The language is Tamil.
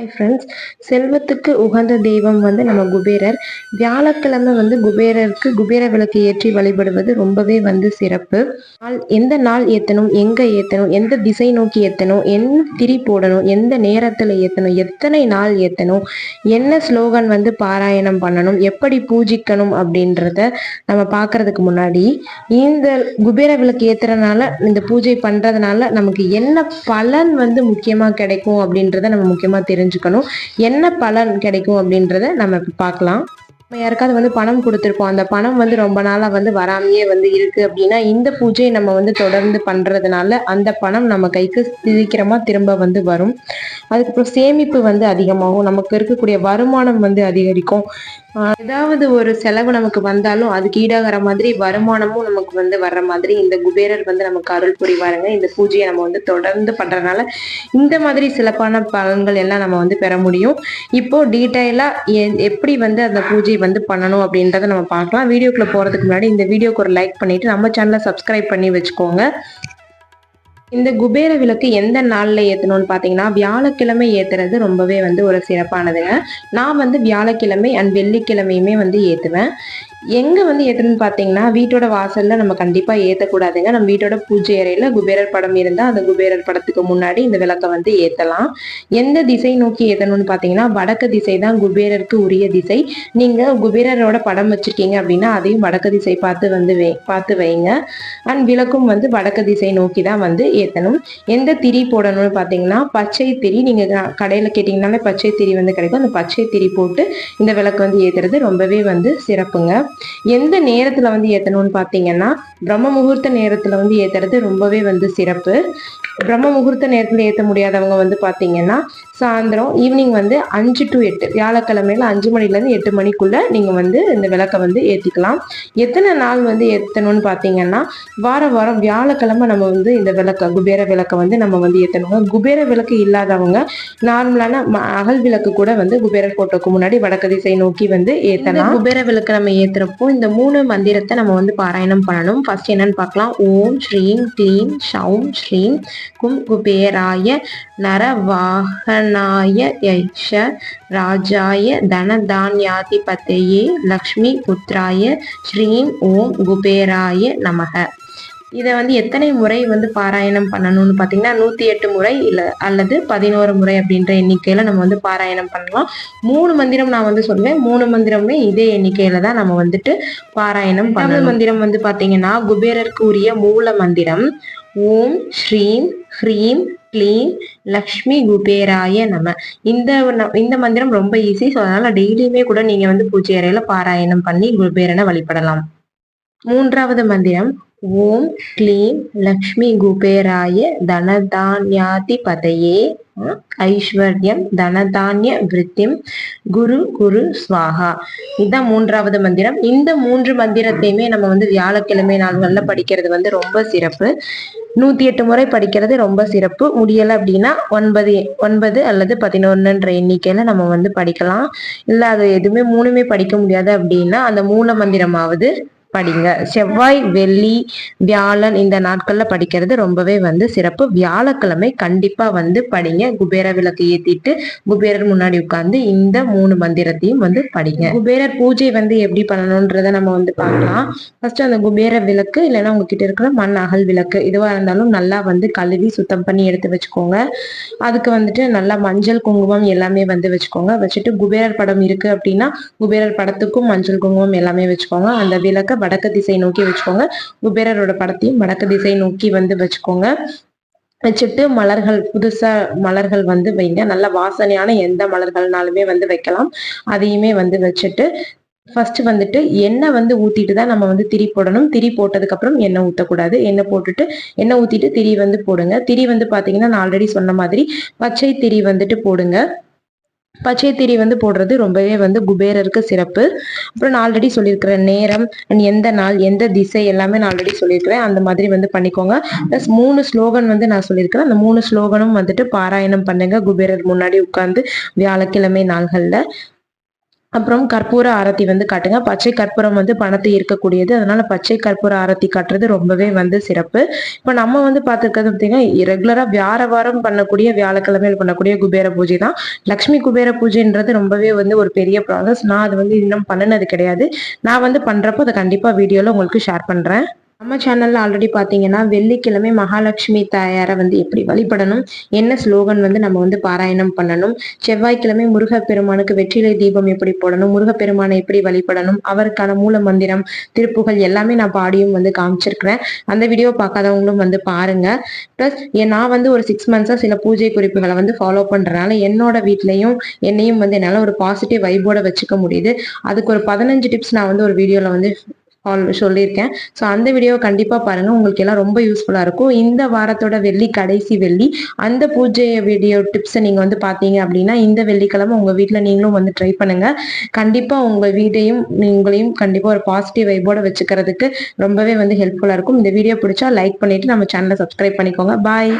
ஹாய் ஃப்ரெண்ட்ஸ் செல்வத்துக்கு உகந்த தெய்வம் வந்து நம்ம குபேரர். வியாழக்கிழமை வந்து குபேரருக்கு குபேர விளக்கு ஏற்றி வழிபடுவது ரொம்பவே வந்து சிறப்பு. நாள் எந்த நாள் ஏற்றணும் எங்கே ஏற்றணும் எந்த திசை நோக்கி ஏற்றணும் என்ன திரி போடணும் எந்த நேரத்தில் ஏற்றணும் எத்தனை நாள் ஏற்றணும் என்ன ஸ்லோகன் வந்து பாராயணம் பண்ணணும் எப்படி பூஜிக்கணும் அப்படின்றத நம்ம பார்க்கறதுக்கு முன்னாடி இந்த குபேர விளக்கு ஏற்றுறதுனால இந்த பூஜை பண்ணுறதுனால நமக்கு என்ன பலன் வந்து முக்கியமாக கிடைக்கும் அப்படின்றத நம்ம முக்கியமாக தெரிஞ்சு தெரிஞ்சுக்கணும். என்ன பலன் கிடைக்கும் அப்படின்றத நம்ம பார்க்கலாம். நம்ம யாருக்காவது வந்து பணம் கொடுத்துருப்போம் அந்த பணம் வந்து ரொம்ப நாளாக வந்து வராமையே வந்து இருக்கு அப்படின்னா இந்த பூஜையை நம்ம வந்து தொடர்ந்து பண்ணுறதுனால அந்த பணம் நம்ம கைக்கு சீக்கிரமாக திரும்ப வந்து வரும். அதுக்கப்புறம் சேமிப்பு வந்து அதிகமாகும். நமக்கு இருக்கக்கூடிய வருமானம் வந்து அதிகரிக்கும். ஏதாவது ஒரு செலவு நமக்கு வந்தாலும் அதுக்கு ஈடாகிற மாதிரி வருமானமும் நமக்கு வந்து வர்ற மாதிரி இந்த குபேரர் வந்து நமக்கு அருள் புரிவாருங்க. இந்த பூஜையை நம்ம வந்து தொடர்ந்து பண்றதுனால இந்த மாதிரி சிறப்பான பலன்கள் எல்லாம் நம்ம வந்து பெற முடியும். இப்போ டீட்டெயிலா எப்படி வந்து அந்த பூஜை வந்து பண்ணணும் அப்படின்றத நம்ம பார்க்கலாம். வீடியோக்குள்ள போறதுக்கு முன்னாடி இந்த வீடியோக்கு ஒரு லைக் பண்ணிட்டு நம்ம சேனலை சப்ஸ்கிரைப் பண்ணி வச்சுக்கோங்க. இந்த குபேர விளக்கு எந்த நாளில் ஏற்றணும்னு பார்த்தீங்கன்னா வியாழக்கிழமை ஏற்றுறது ரொம்பவே வந்து ஒரு சிறப்பானதுங்க. நான் வந்து வியாழக்கிழமை அண்ட் வெள்ளிக்கிழமையுமே வந்து ஏற்றுவேன் எங்கே வந்து ஏற்றணும்னு பார்த்தீங்கன்னா வீட்டோட வாசலில் நம்ம கண்டிப்பாக ஏற்றக்கூடாதுங்க நம்ம வீட்டோட பூஜை அறையில் குபேரர் படம் இருந்தால் அந்த குபேரர் படத்துக்கு முன்னாடி இந்த விளக்கை வந்து ஏற்றலாம் எந்த திசை நோக்கி ஏற்றணும்னு பார்த்தீங்கன்னா வடக்கு திசை தான் குபேரருக்கு உரிய திசை. நீங்கள் குபேரரோட படம் வச்சுருக்கீங்க அப்படின்னா அதையும் வடக்கு திசை பார்த்து வந்து வை பார்த்து வைங்க. அண்ட் விளக்கும் வந்து வடக்கு திசை நோக்கி தான் வந்து ஏற்றணும் எந்த திரி போடணும்னு பார்த்தீங்கன்னா பச்சை திரி நீங்கள் கடையில் கேட்டிங்கனாலே பச்சை திரி வந்து கிடைக்கும். அந்த பச்சை திரி போட்டு இந்த விளக்கு வந்து ஏற்றுறது ரொம்பவே வந்து சிறப்புங்க. எந்த நேரத்துல வந்து ஏத்தணும்னு பாத்தீங்கன்னா பிரம்ம முகூர்த்த நேரத்துல வந்து ஏத்துறது ரொம்பவே வந்து சிறப்பு. பிரம்ம முகூர்த்த நேரத்துல ஏத்த முடியாதவங்க வந்து பாத்தீங்கன்னா சாயந்தரம் ஈவினிங் வந்து அஞ்சு டு எட்டு வியாழக்கிழமையில அஞ்சு மணிலேருந்து எட்டு மணிக்குள்ள நீங்கள் வந்து இந்த விளக்கை வந்து ஏற்றிக்கலாம் எத்தனை நாள் வந்து ஏற்றணும்னு பார்த்தீங்கன்னா வார வாரம் வியாழக்கிழமை நம்ம வந்து இந்த விளக்க குபேர விளக்கை வந்து நம்ம வந்து ஏற்றணுங்க குபேர விளக்கு இல்லாதவங்க நார்மலான அகல் விளக்கு கூட வந்து குபேர ஃபோட்டோக்கு முன்னாடி வடக்கு திசை நோக்கி வந்து ஏற்றலாம் குபேர விளக்கு நம்ம ஏற்றுறப்போ இந்த மூணு மந்திரத்தை நம்ம வந்து பாராயணம் பண்ணணும். ஃபர்ஸ்ட் என்னன்னு பார்க்கலாம். ஓம் ஸ்ரீம் க்ளீம் ஷவும் ஸ்ரீம் கும் குபேராய நரவாகனாய யக்ஷ ராஜாய தனதான்யாதிபத்தையே லக்ஷ்மி புத்திராய ஸ்ரீம் ஓம் குபேராய நமக. இதை வந்து எத்தனை முறை வந்து பாராயணம் பண்ணணும்னு பார்த்தீங்கன்னா நூற்றி எட்டு முறை இல்லை அல்லது பதினோரு முறை அப்படின்ற எண்ணிக்கையில் நம்ம வந்து பாராயணம் பண்ணலாம். மூணு மந்திரம் நான் வந்து சொல்லுவேன் மூணு மந்திரமே இதே எண்ணிக்கையில தான் நம்ம வந்துட்டு பாராயணம் தமிழ் மந்திரம் வந்து பார்த்தீங்கன்னா குபேரருக்கு உரிய மூல மந்திரம். ஓம் ஸ்ரீம் ஹ்ரீம் க்ளீம் லக்ஷ்மி குபேராய நம. இந்த இந்த மந்திரம் ரொம்ப ஈஸி ஸோ அதனால டெய்லியுமே கூட நீங்க வந்து பூஜை அறையில பாராயணம் பண்ணி குபேரனை வழிபடலாம். மூன்றாவது மந்திரம் ஓம் க்ளீம் லக்ஷ்மி குபேராய தனதான்யாதி பதையே ஐஸ்வர்யம் தனதானிய விருத்திம். குரு குரு ஸ்வாகா இதுதான் மூன்றாவது மந்திரம். இந்த மூன்று மந்திரத்தையுமே நம்ம வந்து வியாழக்கிழமை நாள்களில் படிக்கிறது வந்து ரொம்ப சிறப்பு. நூத்தி எட்டு முறை படிக்கிறது ரொம்ப சிறப்பு. முடியலை அப்படின்னா ஒன்பது ஒன்பது அல்லது பதினொன்னுன்ற எண்ணிக்கையில நம்ம வந்து படிக்கலாம். இல்லை அது எதுவுமே மூணுமே படிக்க முடியாது அப்படின்னா அந்த மூல மந்திரமாவது படிங்க. செவ்வாய் வெள்ளி வியாழன் இந்த நாட்கள்ல படிக்கிறது ரொம்பவே வந்து சிறப்பு. வியாழக்கிழமை கண்டிப்பா வந்து படிங்க. குபேர விளக்கு ஏத்திட்டு குபேரர் முன்னாடி உட்கார்ந்து இந்த மூணு மந்திரத்தையும் வந்து படிங்க. குபேரர் பூஜை வந்து எப்படி பண்ணணும்ன்றத நம்ம வந்து பார்க்கலாம். ஃபர்ஸ்ட் அந்த குபேர விளக்கு இல்லைன்னா உங்ககிட்ட இருக்கிற மண் அகல் விளக்கு இதுவா இருந்தாலும் நல்லா வந்து கழுவி சுத்தம் பண்ணி எடுத்து வச்சுக்கோங்க. அதுக்கு வந்துட்டு நல்லா மஞ்சள் குங்குமம் எல்லாமே வந்து வச்சுக்கோங்க. வச்சுட்டு குபேரர் படம் இருக்கு அப்படின்னா குபேரர் படத்துக்கும் மஞ்சள் குங்குமம் எல்லாமே வச்சுக்கோங்க. அந்த விளக்க வடக்கு திசை நோக்கி வச்சுக்கோங்க. குபேரரோட படத்தையும் வடக்கு திசை நோக்கி வந்து வச்சுக்கோங்க. வச்சுட்டு மலர்கள் புதுசா மலர்கள் வந்து வைங்க. நல்ல வாசனையான எந்த மலர்கள்னாலுமே வந்து வைக்கலாம். அதையுமே வந்து வச்சுட்டு ஃபர்ஸ்ட் வந்துட்டு எண்ணெய் வந்து ஊத்திட்டு தான் நம்ம வந்து திரி போடணும். திரி போட்டதுக்கு அப்புறம் எண்ணெய் ஊற்றக்கூடாது எண்ணெய் போட்டுட்டு எண்ணெய் ஊத்திட்டு திரி வந்து போடுங்க. திரி வந்து பாத்தீங்கன்னா நான் ஆல்ரெடி சொன்ன மாதிரி பச்சை திரி வந்துட்டு போடுங்க. பச்சைத்திரி வந்து போடுறது ரொம்பவே வந்து குபேரருக்கு சிறப்பு. அப்புறம் நான் ஆல்ரெடி சொல்லியிருக்கிற நேரம் அண்ட் எந்த நாள் எந்த திசை எல்லாமே நான் ஆல்ரெடி சொல்லியிருக்கிறேன். அந்த மாதிரி வந்து பண்ணிக்கோங்க. ப்ளஸ் மூணு ஸ்லோகன் வந்து நான் சொல்லியிருக்கிறேன். அந்த மூணு ஸ்லோகனும் வந்துட்டு பாராயணம் பண்ணுங்க. குபேரர் முன்னாடி உட்காந்து வியாழக்கிழமை நாள்களில். அப்புறம் கற்பூர ஆரத்தி வந்து காட்டுங்க. பச்சை கற்பூரம் வந்து பணத்தை ஈர்க்கக்கூடியது. அதனால பச்சை கற்பூர ஆரத்தி காட்டுறது ரொம்பவே வந்து சிறப்பு. இப்போ நம்ம வந்து பார்த்துருக்கிறது பார்த்தீங்கன்னா ரெகுலராக வியார வாரம் பண்ணக்கூடிய வியாழக்கிழமையில் பண்ணக்கூடிய குபேர பூஜை தான். லக்ஷ்மி குபேர பூஜைன்றது ரொம்பவே வந்து ஒரு பெரிய ப்ராசஸ் நான் அது வந்து இன்னும் பண்ணினது கிடையாது. நான் வந்து பண்ணுறப்போ அதை கண்டிப்பாக வீடியோவில் உங்களுக்கு ஷேர் பண்ணுறேன் நம்ம சேனல்ல ஆல்ரெடி பார்த்தீங்கன்னா வெள்ளிக்கிழமை மகாலட்சுமி தாயாரை வந்து எப்படி வழிபடணும் என்ன ஸ்லோகன் வந்து நம்ம வந்து பாராயணம் பண்ணணும் செவ்வாய்க்கிழமை முருகப்பெருமானுக்கு வெற்றிலை தீபம் எப்படி போடணும் முருகப்பெருமானை எப்படி வழிபடணும் அவருக்கான மூல மந்திரம் திருப்புகள் எல்லாமே நான் பாடியும் வந்து காமிச்சிருக்கிறேன். அந்த வீடியோ பார்க்காதவங்களும் வந்து பாருங்க. ப்ளஸ் நான் வந்து ஒரு சிக்ஸ் மந்த்ஸாக சில பூஜை குறிப்புகளை வந்து ஃபாலோ பண்ணுறதுனால என்னோட வீட்லையும் என்னையும் வந்து என்னால் ஒரு பாசிட்டிவ் வைபோட வச்சுக்க முடியுது. அதுக்கு ஒரு பதினஞ்சு டிப்ஸ் நான் வந்து ஒரு வீடியோவில் வந்து ஆல் சொல்லியிருக்கேன். ஸோ அந்த வீடியோவை கண்டிப்பாக பாருங்கள் உங்களுக்கு எல்லாம் ரொம்ப யூஸ்ஃபுல்லாக இருக்கும். இந்த வாரத்தோட வெள்ளி கடைசி வெள்ளி அந்த பூஜை வீடியோ டிப்ஸை நீங்கள் வந்து பார்த்தீங்க அப்படின்னா இந்த வெள்ளிக்கிழமை உங்கள் வீட்டில் நீங்களும் வந்து ட்ரை பண்ணுங்கள் கண்டிப்பாக உங்கள் வீட்டையும் உங்களையும் கண்டிப்பாக ஒரு பாசிட்டிவ் வைபோட வச்சுக்கிறதுக்கு ரொம்பவே வந்து ஹெல்ப்ஃபுல்லாக இருக்கும். இந்த வீடியோ பிடிச்சா லைக் பண்ணிவிட்டு நம்ம சேனலை சப்ஸ்கிரைப் பண்ணிக்கோங்க. பாய்